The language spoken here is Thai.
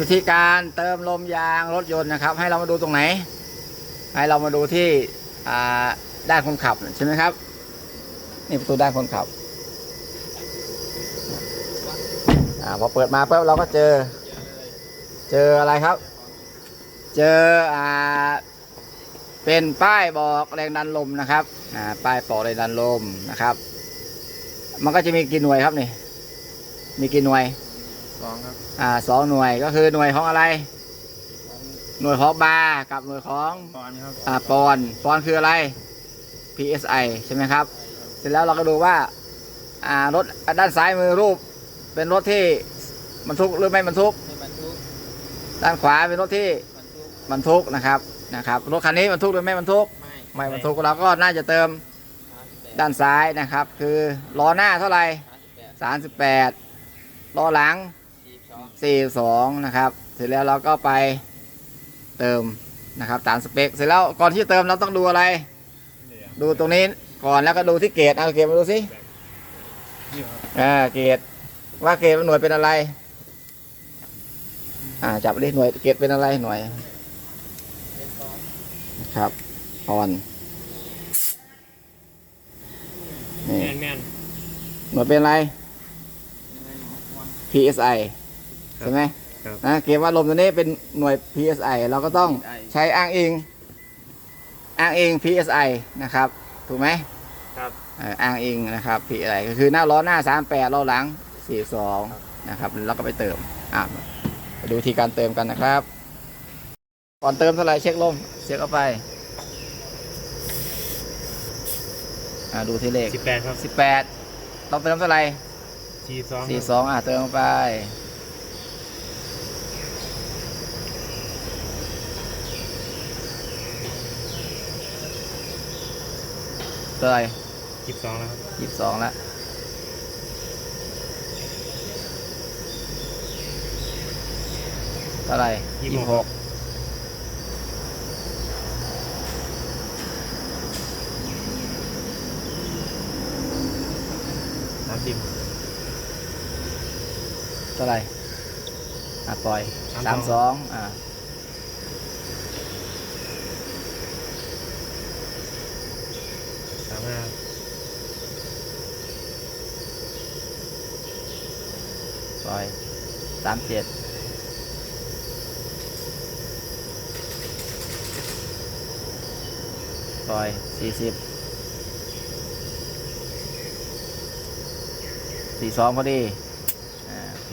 วิธีการเติมลมยางรถยนต์นะครับ ให้เรามาดูตรงไหน ให้เรามาดูที่ด้านคนขับใช่ไหมครับ นี่ประตูด้านคนขับอพอเปิดมาปุ๊บเราก็เจอ เจออะไรครับ เจออ่าเป็นป้ายบอกแรงดันลมนะครับอ่าป้ายบอกแรงดันลมนะครับ มันก็จะมีกี่หน่วยครับนี่ มีกี่หน่วย สองครับอ่าสองหน่วยก็คือหน่วยของอะไร หน่วยของบาร์กับหน่วยของปอนด์ครับอ่าปอนด์ปอนด์คืออะไร PSI ใช่ไหมครับ เสร็จแล้วเราก็ดูว่าอ่ารถด้านซ้ายมือรูป เป็นรถที่บรรทุกหรือไม่บรรทุกให้บรรทุกด้านขวาเป็นรถที่บรรทุกบรรทุกนะครับนะครับรถคันนี้บรรทุกหรือไม่บรรทุก ไม่ไม่บรรทุกเราก็น่าจะเติมด้านซ้ายนะครับ คือล้อหน้าเท่าไหร่ 38 ล้อหลัง 42 นะครับ เสร็จแล้วเราก็ไปเติมนะครับตามสเปค เสร็จแล้วก่อนที่จะเติมเราต้องดูอะไร ดูตรงนี้ก่อนแล้วก็ดูที่เกรดเอาเกรดมาดูสินี่ครับอ่าเกรดว่าเกรดหน่วยเป็นอะไร อ่าจับดิหน่วยเกรดเป็นอะไรหน่วยนะครับออนนี่แมนแมนหน่วยเป็นอะไร PSI ใช่ไหมครับ นะเกมว่าลมตัวนี้เป็นหน่วย PSI เราก็ต้อง PSI ใช้อ้างอิงอ้างอิง PSI นะครับ ถูกไหมครับ เอ่ออ้างอิงนะครับ PSI ก็คือหน้าล้อหน้า 38ล้อหลัง 42 นะครับแล้วก็ไปเติมอะไปดูวิธีการเติมกันนะครับ ก่อนเติมเท่าไหร่เช็คลมเช็คเข้าไปอ่าดูที่เลข สิบแปดครับ18ต้องเติมเท่าไหร่ สี่สองสี่สองอะเติมลงไป เท่าไหร่ยี่สิบสองแล้วครับยี่สิบสองละเท่าไหร่ยี่สิบหกสามสิบเท่าไหร่อะปล่อยสามสามสสอองงอะสา มห้าปล่อยสามเจ็ดปล่อยสี่สิบสี่สองพอดี อ่า โอเค